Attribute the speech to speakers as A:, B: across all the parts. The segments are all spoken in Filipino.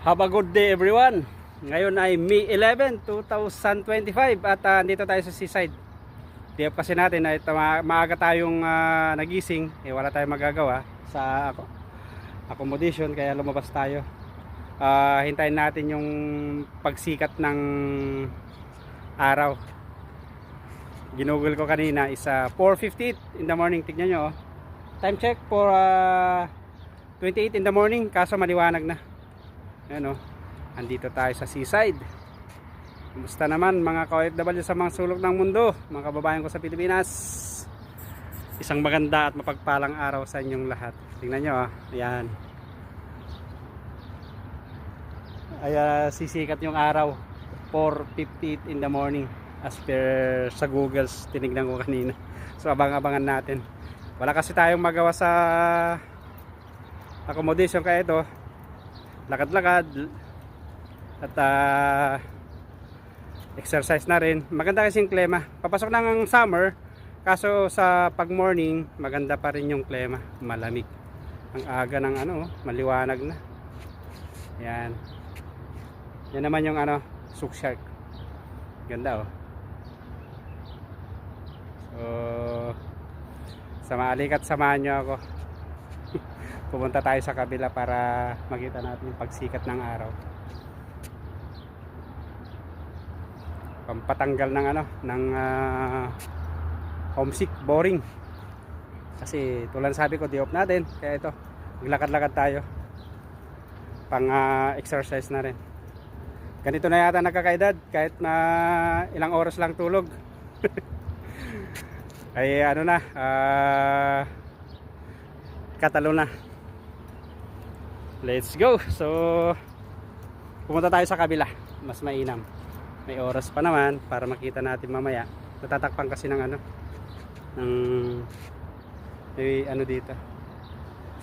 A: Have a good day everyone. Ngayon ay May 11, 2025 at ah, dito tayo sa seaside. Di kasi natin ay tama- maaga tayong ah, nagising, eh wala tayong magagawa sa ako- accommodation kaya lumabas tayo. Ah, hintayin natin yung pagsikat ng araw. Ginugol ko kanina is ah, 4.58 in the morning. Tignan nyo oh. Time check for ah, 28 in the morning kaso maliwanag na. Ayan o. Andito tayo sa seaside. Kumusta naman mga ka-OFW sa mga sulok ng mundo, mga kababayan ko sa Pilipinas. Isang maganda at mapagpalang araw sa inyong lahat. Tingnan nyo ah. Ayan. Ay, ah, sisikat yung araw. 4.58 in the morning. As per sa Google, tinignan ko kanina. So abang-abangan natin. Wala kasi tayong magawa sa accommodation kaya ito lakad-lakad. At ah, exercise na rin. Maganda kasi yung klima. Papasok na ng summer kaso sa pag morning maganda pa rin yung klima. Malamig. Ang aga ng ano maliwanag na. Yan. Yan naman yung ano sook shark. Ganda oh. So sa maalikat samahan nyo ako pumunta tayo sa kabila para makita natin yung pagsikat ng araw. Pampatanggal ng ano ng ah, homesick boring. Kasi tulad sabi ko di off natin. Kaya ito maglakad-lakad tayo. Pang ah, exercise na rin. Ganito na yata nagkakaedad kahit na ilang oras lang tulog. Ay ano na ah katalo na Let's go. So pumunta tayo sa kabila. Mas mainam. May oras pa naman para makita natin mamaya. Natatakpan kasi ng ano ng may ano dito.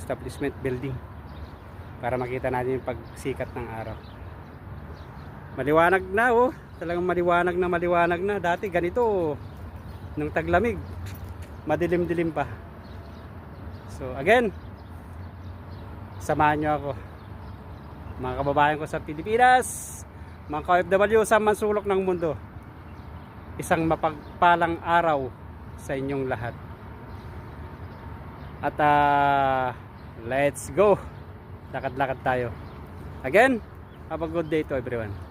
A: Establishment building. Para makita natin yung pagsikat ng araw. Maliwanag na oh. Talagang maliwanag na maliwanag na. Dati ganito oh. Nung taglamig. Madilim-dilim pa. So again, samahan nyo ako. Mga kababayan ko sa Pilipinas mga ka-OFW sa mansulok ng mundo isang mapagpalang araw sa inyong lahat. At ah, let's go! Lakad-lakad tayo. Again have a good day to everyone